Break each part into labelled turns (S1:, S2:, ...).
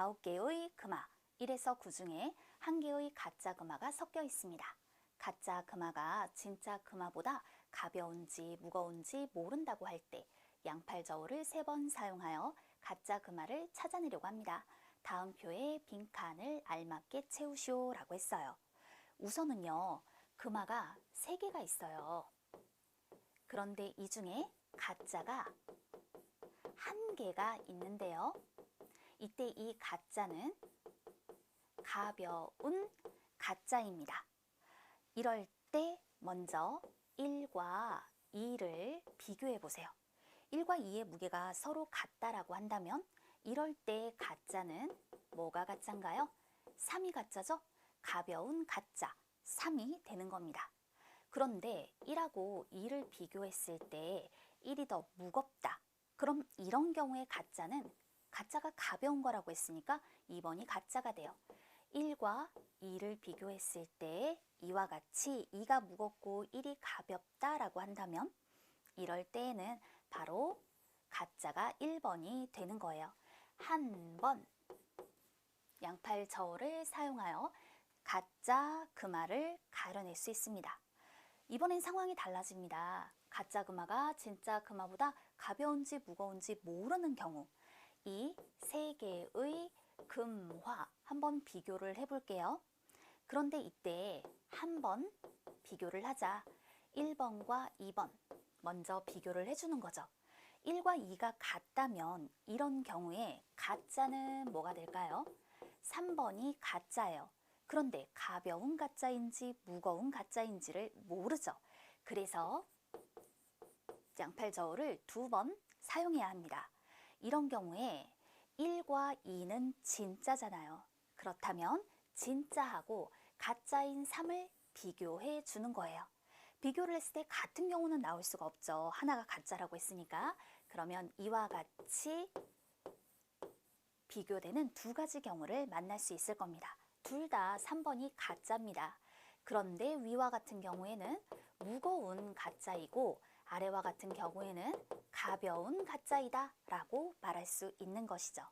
S1: 아홉 개의 금화, 1에서 9 중에 한 개의 가짜 금화가 섞여 있습니다. 가짜 금화가 진짜 금화보다 가벼운지 무거운지 모른다고 할 때 양팔 저울을 세 번 사용하여 가짜 금화를 찾아내려고 합니다. 다음 표에 빈 칸을 알맞게 채우시오 라고 했어요. 우선은요, 금화가 세 개가 있어요. 그런데 이 중에 가짜가 한 개가 있는데요. 이때 이 가짜는 가벼운 가짜입니다. 이럴 때 먼저 1과 2를 비교해 보세요. 1과 2의 무게가 서로 같다라고 한다면 이럴 때 가짜는 뭐가 가짜인가요? 3이 가짜죠? 가벼운 가짜 3이 되는 겁니다. 그런데 1하고 2를 비교했을 때 1이 더 무겁다. 그럼 이런 경우에 가짜는 가짜가 가벼운 거라고 했으니까 2번이 가짜가 돼요. 1과 2를 비교했을 때 이와 같이 2가 무겁고 1이 가볍다라고 한다면 이럴 때에는 바로 가짜가 1번이 되는 거예요. 한 번 양팔 저울을 사용하여 가짜 금화를 가려낼 수 있습니다. 이번엔 상황이 달라집니다. 가짜 금화가 진짜 금화보다 가벼운지 무거운지 모르는 경우 이 세 개의 금화 한번 비교를 해볼게요. 그런데 이때 한번 비교를 하자. 1번과 2번 먼저 비교를 해주는 거죠. 1과 2가 같다면 이런 경우에 가짜는 뭐가 될까요? 3번이 가짜예요. 그런데 가벼운 가짜인지 무거운 가짜인지를 모르죠. 그래서 양팔 저울을 두 번 사용해야 합니다. 이런 경우에 1과 2는 진짜잖아요. 그렇다면 진짜하고 가짜인 3을 비교해 주는 거예요. 비교를 했을 때 같은 경우는 나올 수가 없죠. 하나가 가짜라고 했으니까. 그러면 이와 같이 비교되는 두 가지 경우를 만날 수 있을 겁니다. 둘 다 3번이 가짜입니다. 그런데 위와 같은 경우에는 무거운 가짜이고 아래와 같은 경우에는 가벼운 가짜이다 라고 말할 수 있는 것이죠.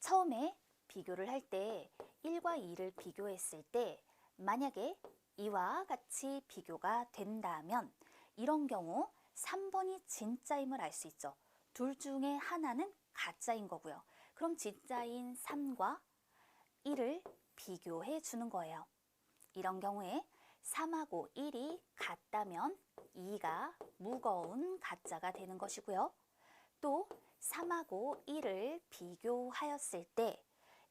S1: 처음에 비교를 할 때 1과 2를 비교했을 때 만약에 이와 같이 비교가 된다면 이런 경우 3번이 진짜임을 알 수 있죠. 둘 중에 하나는 가짜인 거고요. 그럼 진짜인 3과 1을 비교해 주는 거예요. 이런 경우에 3하고 1이 같다면 2가 무거운 가짜가 되는 것이고요. 또 3하고 1을 비교하였을 때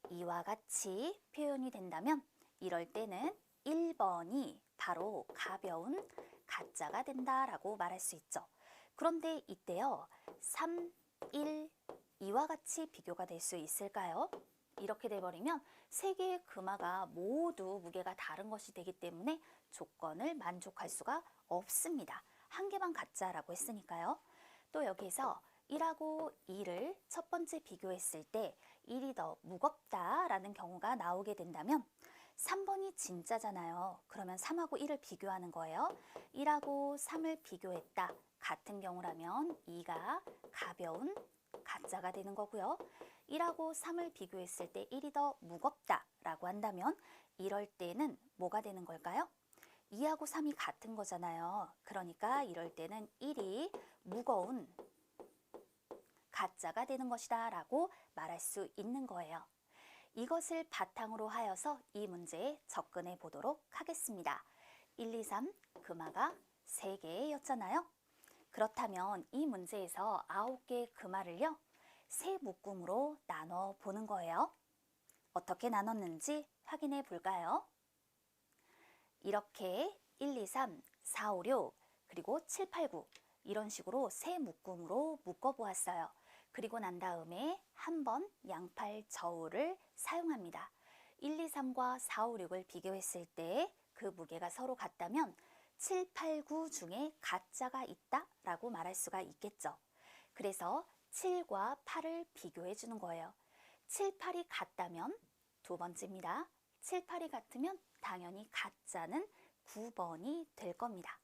S1: 이와 같이 표현이 된다면 이럴 때는 1번이 바로 가벼운 가짜가 된다라고 말할 수 있죠. 그런데 이때요. 3, 1, 2와 같이 비교가 될 수 있을까요? 이렇게 돼버리면 세 개의 금화가 모두 무게가 다른 것이 되기 때문에 조건을 만족할 수가 없습니다. 한 개만 가짜라고 했으니까요. 또 여기서 1하고 2를 첫 번째 비교했을 때 1이 더 무겁다라는 경우가 나오게 된다면 3번이 진짜잖아요. 그러면 3하고 1을 비교하는 거예요. 1하고 3을 비교했다. 같은 경우라면 2가 가벼운 가짜가 되는 거고요. 1하고 3을 비교했을 때 1이 더 무겁다라고 한다면 이럴 때는 뭐가 되는 걸까요? 2하고 3이 같은 거잖아요. 그러니까 이럴 때는 1이 무거운 가짜가 되는 것이다 라고 말할 수 있는 거예요. 이것을 바탕으로 하여서 이 문제에 접근해 보도록 하겠습니다. 1, 2, 3 금화가 3개였잖아요. 그렇다면 이 문제에서 9개의 금화를요. 세 묶음으로 나눠 보는 거예요. 어떻게 나눴는지 확인해 볼까요? 이렇게 1, 2, 3, 4, 5, 6 그리고 7, 8, 9 이런 식으로 세 묶음으로 묶어 보았어요. 그리고 난 다음에 한 번 양팔 저울을 사용합니다. 1, 2, 3과 4, 5, 6을 비교했을 때 그 무게가 서로 같다면 7, 8, 9 중에 가짜가 있다 라고 말할 수가 있겠죠. 그래서 7과 8을 비교해 주는 거예요. 7, 8이 같다면 두 번째입니다. 7, 8이 같으면 당연히 가짜는 9번이 될 겁니다.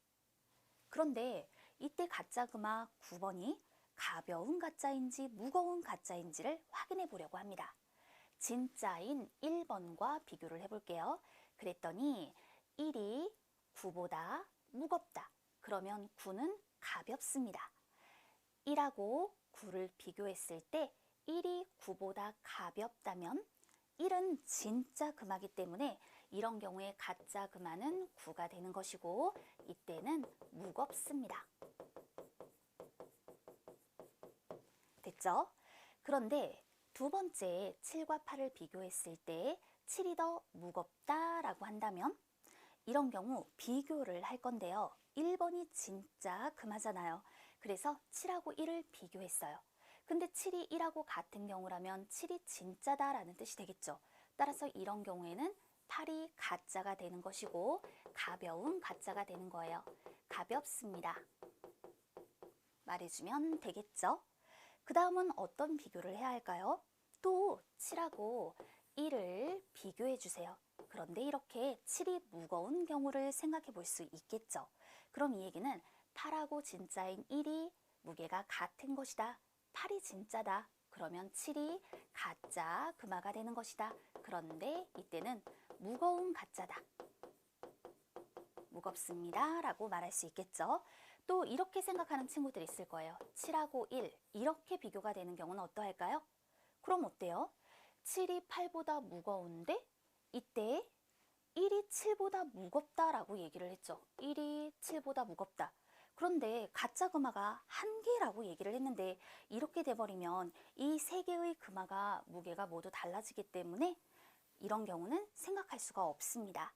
S1: 그런데 이때 가짜 금화 9번이 가벼운 가짜인지 무거운 가짜인지를 확인해 보려고 합니다. 진짜인 1번과 비교를 해볼게요. 그랬더니 1이 9보다 무겁다. 그러면 9는 가볍습니다. 1하고 9를 비교했을 때 1이 9보다 가볍다면 1은 진짜 금하기 때문에 이런 경우에 가짜 금화는 9가 되는 것이고 이때는 무겁습니다. 됐죠? 그런데 두 번째 7과 8을 비교했을 때 7이 더 무겁다라고 한다면 이런 경우 비교를 할 건데요. 1번이 진짜 금하잖아요. 그래서 7하고 1을 비교했어요. 근데 7이 1하고 같은 경우라면 7이 진짜다라는 뜻이 되겠죠. 따라서 이런 경우에는 8이 가짜가 되는 것이고 가벼운 가짜가 되는 거예요. 가볍습니다. 말해주면 되겠죠? 그 다음은 어떤 비교를 해야 할까요? 또 7하고 1을 비교해 주세요. 그런데 이렇게 7이 무거운 경우를 생각해 볼 수 있겠죠. 그럼 이 얘기는 8하고 진짜인 1이 무게가 같은 것이다. 8이 진짜다. 그러면 7이 가짜 금화가 되는 것이다. 그런데 이때는 무거운 가짜다. 무겁습니다. 라고 말할 수 있겠죠. 또 이렇게 생각하는 친구들이 있을 거예요. 7하고 1 이렇게 비교가 되는 경우는 어떠할까요? 그럼 어때요? 7이 8보다 무거운데 이때 1이 7보다 무겁다라고 얘기를 했죠. 1이 7보다 무겁다. 그런데 가짜 금화가 한 개라고 얘기를 했는데 이렇게 돼버리면 이 세 개의 금화가 무게가 모두 달라지기 때문에 이런 경우는 생각할 수가 없습니다.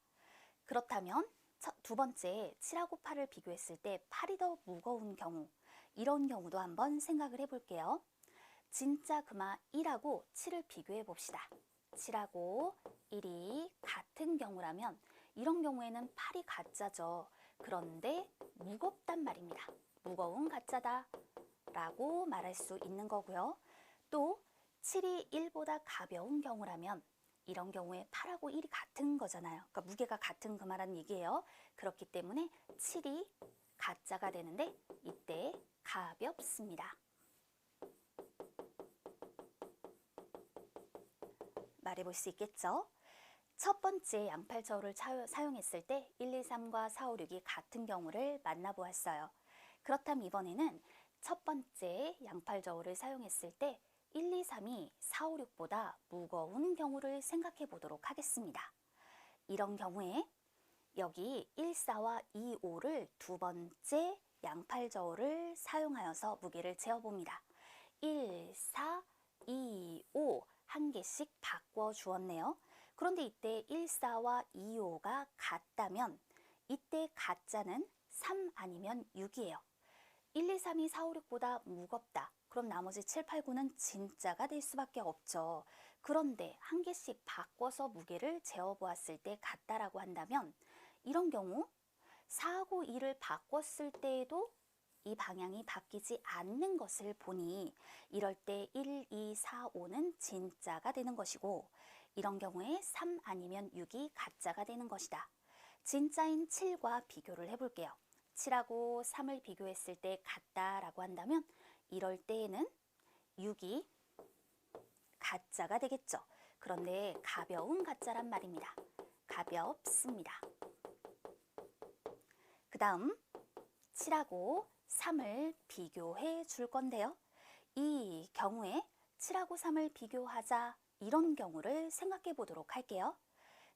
S1: 그렇다면 두 번째 7하고 8을 비교했을 때 8이 더 무거운 경우 이런 경우도 한번 생각을 해볼게요. 진짜 금화 1하고 7을 비교해 봅시다. 7하고 1이 같은 경우라면 이런 경우에는 8이 가짜죠. 그런데 무겁단 말입니다. 무거운 가짜다 라고 말할 수 있는 거고요. 또 7이 1보다 가벼운 경우라면 이런 경우에 8하고 1이 같은 거잖아요. 그러니까 무게가 같은 그 말하는 얘기예요. 그렇기 때문에 7이 가짜가 되는데 이때 가볍습니다. 말해볼 수 있겠죠? 첫 번째 양팔 저울을 사용했을 때 1, 2, 3과 4, 5, 6이 같은 경우를 만나보았어요. 그렇다면 이번에는 첫 번째 양팔 저울을 사용했을 때 1, 2, 3이 4, 5, 6보다 무거운 경우를 생각해 보도록 하겠습니다. 이런 경우에 여기 1, 4와 2, 5를 두 번째 양팔 저울을 사용하여서 무게를 재어봅니다. 1, 4, 2, 5 한 개씩 바꿔 주었네요. 그런데 이때 1, 4와 2, 5가 같다면 이때 가짜는 3 아니면 6이에요. 1, 2, 3이 4, 5, 6보다 무겁다. 그럼 나머지 7, 8, 9는 진짜가 될 수밖에 없죠. 그런데 한 개씩 바꿔서 무게를 재어보았을 때 같다라고 한다면 이런 경우 4하고 2를 바꿨을 때에도 이 방향이 바뀌지 않는 것을 보니 이럴 때 1, 2, 4, 5는 진짜가 되는 것이고 이런 경우에 3 아니면 6이 가짜가 되는 것이다. 진짜인 7과 비교를 해볼게요. 7하고 3을 비교했을 때 같다라고 한다면 이럴 때에는 6이 가짜가 되겠죠. 그런데 가벼운 가짜란 말입니다. 가볍습니다. 그 다음 7하고 3을 비교해 줄 건데요. 이 경우에 7하고 3을 비교하자 이런 경우를 생각해 보도록 할게요.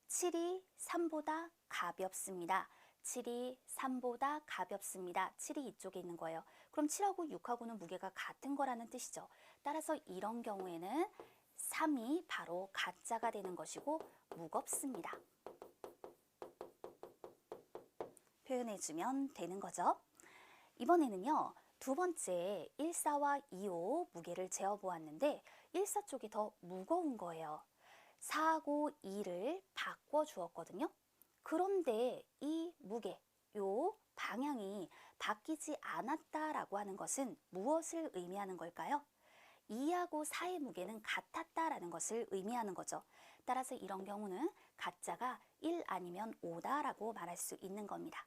S1: 7이 3보다 가볍습니다. 7이 3보다 가볍습니다. 7이 이쪽에 있는 거예요. 그럼 7하고 6하고는 무게가 같은 거라는 뜻이죠. 따라서 이런 경우에는 3이 바로 가짜가 되는 것이고 무겁습니다. 표현해주면 되는 거죠. 이번에는요. 두 번째 1사와 2호 무게를 재어 보았는데 1사 쪽이 더 무거운 거예요. 4하고 2를 바꿔 주었거든요. 그런데 이 무게, 요 방향이 바뀌지 않았다라고 하는 것은 무엇을 의미하는 걸까요? 2하고 4의 무게는 같았다라는 것을 의미하는 거죠. 따라서 이런 경우는 가짜가 1 아니면 5다라고 말할 수 있는 겁니다.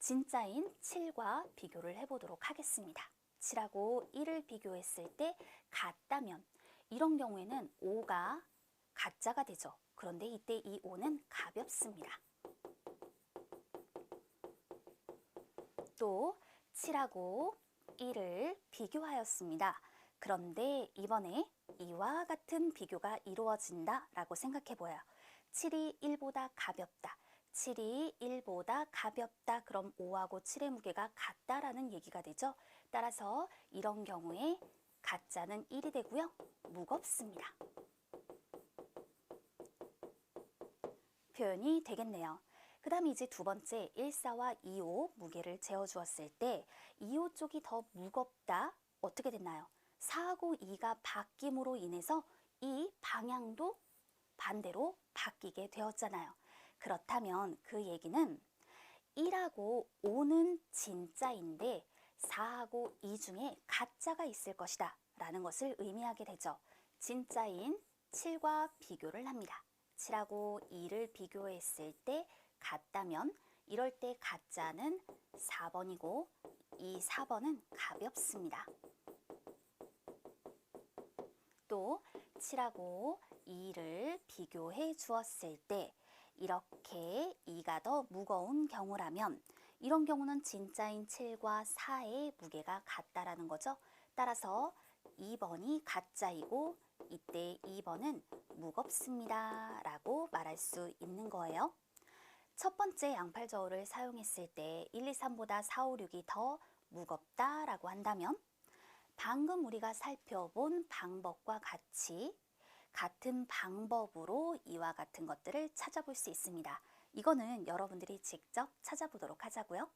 S1: 진짜인 7과 비교를 해보도록 하겠습니다. 7하고 1을 비교했을 때 같다면 이런 경우에는 5가 가짜가 되죠. 그런데 이때 이 5는 가볍습니다. 또 7하고 1을 비교하였습니다. 그런데 이번에 이와 같은 비교가 이루어진다 라고 생각해 보아요. 7이 1보다 가볍다. 7이 1보다 가볍다. 그럼 5하고 7의 무게가 같다라는 얘기가 되죠. 따라서 이런 경우에 가짜는 1이 되고요. 무겁습니다. 표현이 되겠네요. 그 다음에 이제 두 번째 1사와 2호 무게를 재어주었을 때 2호 쪽이 더 무겁다. 어떻게 됐나요? 4하고 2가 바뀜으로 인해서 이 방향도 반대로 바뀌게 되었잖아요. 그렇다면 그 얘기는 1하고 5는 진짜인데 4하고 2 중에 가짜가 있을 것이다 라는 것을 의미하게 되죠. 진짜인 7과 비교를 합니다. 7하고 2를 비교했을 때 같다면 이럴 때 가짜는 4번이고 이 4번은 가볍습니다. 또 7하고 2를 비교해 주었을 때 이렇게 2가 더 무거운 경우라면 이런 경우는 진짜인 7과 4의 무게가 같다라는 거죠. 따라서 2번이 가짜이고 이때 2번은 무겁습니다. 라고 말할 수 있는 거예요. 첫 번째 양팔 저울을 사용했을 때 1, 2, 3보다 4, 5, 6이 더 무겁다 라고 한다면 방금 우리가 살펴본 방법과 같이 같은 방법으로 이와 같은 것들을 찾아볼 수 있습니다. 이거는 여러분들이 직접 찾아보도록 하자고요.